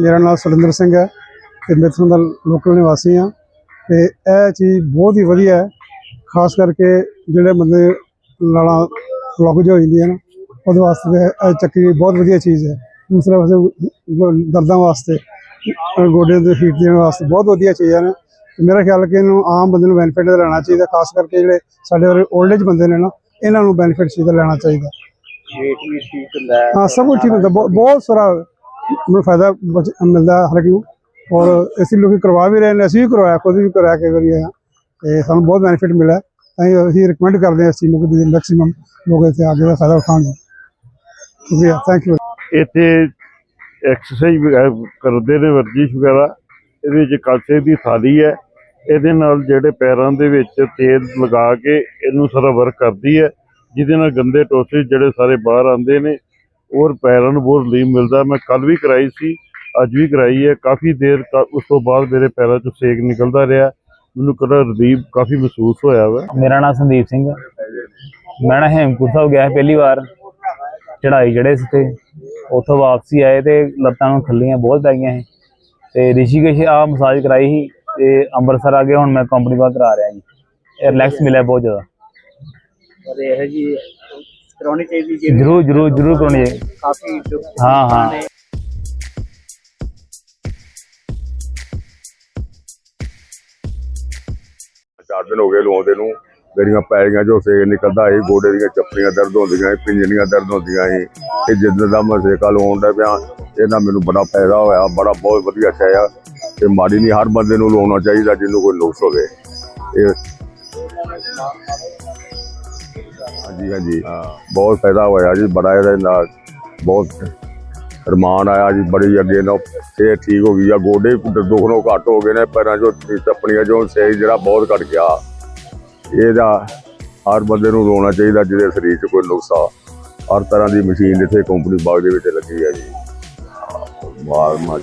ਮੇਰਾ ਨਾਮ ਸੁਰਿੰਦਰ ਸਿੰਘ ਹੈ ਤੇ ਮੈਂ ਇੱਥੋਂ ਦਾ ਲੋਕਲ ਨਿਵਾਸੀ ਹਾਂ ਤੇ ਇਹ ਚੀਜ਼ ਬਹੁਤ ਹੀ ਵਧੀਆ ਹੈ ਖਾਸ ਕਰਕੇ ਜਿਹੜੇ ਬੰਦੇ ਲਾਲਾਂ ਬਲੌਕੇਜ ਹੋ ਜਾਂਦੀਆਂ ਨੇ ਉਹਦੇ ਵਾਸਤੇ ਇਹ ਚੱਕੀ ਬਹੁਤ ਵਧੀਆ ਚੀਜ਼ ਹੈ। ਦੂਸਰਾ ਵਾਸਤੇ ਦਰਦਾਂ ਵਾਸਤੇ ਗੋਡਿਆਂ ਦੇ ਹੀਟ ਦੇਣ ਵਾਸਤੇ ਬਹੁਤ ਵਧੀਆ ਚੀਜ਼ ਹੈ ਨਾ। ਮੇਰਾ ਖਿਆਲ ਕਿ ਇਹਨੂੰ ਆਮ ਬੰਦੇ ਨੂੰ ਬੈਨੀਫਿਟ ਲੈਣਾ ਚਾਹੀਦਾ ਖਾਸ ਕਰਕੇ ਜਿਹੜੇ ਸਾਡੇ ਵਰਗੇ 올ਡ ਏਜ ਬੰਦੇ ਨੇ ਨਾ ਇਹਨਾਂ ਨੂੰ ਬੈਨੀਫਿਟ ਚਾਹੀਦਾ ਲੈਣਾ ਚਾਹੀਦਾ। ਹੈ। ਹਾਂ ਸਭ ਕੁਝ ਠੀਕ ਹੁੰਦਾ ਬਹੁਤ ਸਾਰਾ ਮੈਨੂੰ ਫਾਇਦਾ ਮਿਲਦਾ ਹਰ ਇੱਕ ਔਰ ਅਸੀਂ ਲੋਕੀ ਕਰਵਾ ਵੀ ਰਹੇ ਨੇ, ਅਸੀਂ ਵੀ ਕਰਵਾਇਆ, ਖੁਦ ਵੀ ਕਰਾਇਆ ਕਈ ਵਾਰੀ ਤੇ ਸਾਨੂੰ ਬਹੁਤ ਬੈਨੀਫਿਟ ਮਿਲਿਆ। ਅਸੀਂ- ਅਸੀਂ ਰਿਕਮੈਂਡ ਕਰਦੇ ਹਾਂ ਇਸ ਚੀਜ਼ ਨੂੰ ਕਿ ਮੈਕਸਿਮਮ ਲੋਕ ਇੱਥੇ ਆ ਕੇ ਫਾਇਦਾ ਉਠਾਉਣ। ਸ਼ੁਕਰੀਆ ਥੈਂਕ ਯੂ ਇੱਥੇ ਐਕਸਰਸਾਈਜ਼ ਕਰਦੇ ਨੇ, ਵਰਜਿਸ਼ ਵਗੈਰਾ। ਇਹਦੇ ਵਿੱਚ ਕਾਸੇ ਦੀ ਥਾਲੀ ਹੈ। ਇਹਦੇ ਨਾਲ ਜਿਹੜੇ ਪੈਰਾਂ ਦੇ ਵਿੱਚ ਤੇਲ ਲਗਾ ਕੇ ਇਹਨੂੰ ਸਾਰਾ ਵਰਕ ਕਰਦੀ ਹੈ। ਜਿਹਦੇ ਨਾਲ ਗੰਦੇ ਟੋਸੇ ਜਿਹੜੇ ਸਾਰੇ ਬਾਹਰ ਆਉਂਦੇ ਨੇ ਔਰ ਪੈਰਾਂ ਨੂੰ ਬਹੁਤ ਰਿਲੀਫ ਮਿਲਦਾ। ਮੈਂ ਕੱਲ ਵੀ ਕਰਾਈ ਸੀ ਅੱਜ ਵੀ ਕਰਾਈ ਹੈ। ਕਾਫੀ ਦੇਰ ਉਸ ਤੋਂ ਬਾਅਦ ਮੇਰੇ ਪੈਰਾਂ 'ਚੋਂ ਸੇਕ ਨਿਕਲਦਾ ਰਿਹਾ। ਮੈਨੂੰ ਕਦਾ ਰਿਲੀਫ ਕਾਫੀ ਮਹਿਸੂਸ ਹੋਇਆ ਵਾ। ਮੇਰਾ ਨਾਮ ਸੰਦੀਪ ਸਿੰਘ ਹੈ। ਮੈਂ ਨਾ ਹੇਮਕੁੰਟ ਸਾਹਿਬ ਗਿਆ ਸੀ ਪਹਿਲੀ ਵਾਰ। ਚੜਾਈ ਚੜੇ ਸੀ ਤੇ ਉੱਥੋਂ ਵਾਪਸੀ ਆਏ ਤੇ ਲੱਤਾਂ ਨੂੰ ਖੱਲੀਆਂ ਬਹੁਤ ਪੈ ਗਈਆਂ ਸੀ। ਤੇ ਰਿਸ਼ੀਕੇਸ਼ ਆ ਮਸਾਜ ਕਰਾਈ ਸੀ ਤੇ ਅੰਮ੍ਰਿਤਸਰ ਆ ਕੇ ਹੁਣ ਮੈਂ ਕੰਪਨੀ ਬਾਅਦ ਕਰਾ ਰਿਹਾ ਜੀ। ਇਹ ਰਿਲੈਕਸ ਮਿਲਿਆ ਬਹੁਤ ਜ਼ਿਆਦਾ। ਪਰ ਇਹ ਜੀ ਕਰਾਉਣੀ ਚਾਹੀਦੀ ਜੀ ਜਰੂਰ ਜਰੂਰ ਜਰੂਰ ਕਰਨੀ ਹੈ। ਕਾਫੀ ਹਾਂ ਹਾਂ। ਚਾਰ ਦਿਨ ਹੋ ਗਏ ਲਵਾਉਂਦੇ ਨੂੰ। ਮੇਰੀਆਂ ਪੈਰੀਆਂ ਚੋਂ ਸੇਕ ਨਿਕਲਦਾ ਸੀ ਗੋਡੇ ਦੀਆਂ ਚੱਪੜੀਆਂ ਦਰਦ ਹੁੰਦੀਆਂ ਸੀ ਪਿੰਜਣੀਆਂ ਦਰਦ ਹੁੰਦੀਆਂ ਸੀ। ਤੇ ਜਿੱਦਾਂ ਦਾ ਮੈਂ ਸੇਕਾ ਲਵਾਉਣ ਦਾ ਪਿਆ। ਇਹਦਾ ਮੈਨੂੰ ਬੜਾ ਫਾਇਦਾ ਹੋਇਆ ਬੜਾ ਬਹੁਤ ਵਧੀਆ ਛਾਇਆ ਤੇ ਮਾੜੀ ਨਹੀਂ ਹਰ ਬੰਦੇ ਨੂੰ ਲਾਉਣਾ ਚਾਹੀਦਾ ਜਿਹਨੂੰ ਕੋਈ ਨੁਕਸ ਹੋਵੇ। ਇਹ ਹਾਂਜੀ ਹਾਂਜੀ। ਹਾਂ ਬਹੁਤ ਫਾਇਦਾ ਹੋਇਆ ਜੀ, ਬੜਾ ਇਹਦੇ ਨਾਲ। ਬਹੁਤ ਰਮਾਨ ਆਇਆ ਜੀ, ਬੜੀ ਅੱਗੇ ਨਾ ਇਹ ਠੀਕ ਹੋ ਗਈ ਆ। ਗੋਡੇ ਦੁਖਣੋਂ ਘੱਟ ਹੋ ਗਏ ਨੇ, ਪੈਰਾਂ ਚੋਂ ਟੱਪਣੀਆਂ ਚੋਂ ਸੇਕ ਜਿਹੜਾ ਬਹੁਤ ਘਟ ਗਿਆ। ਇਹਦਾ ਹਰ ਬੰਦੇ ਨੂੰ ਰੋਣਾ ਚਾਹੀਦਾ, ਜਿਹਦੇ ਸਰੀਰ 'ਚ ਕੋਈ ਨੁਕਸਾ ਹਰ ਤਰ੍ਹਾਂ ਦੀ ਮਸ਼ੀਨ ਇੱਥੇ ਕੰਪਨੀ ਬਾਗ ਦੇ ਵਿੱਚ ਲੱਗੀ ਹੈ ਜੀ। ਮਾਰ ਮਾਰ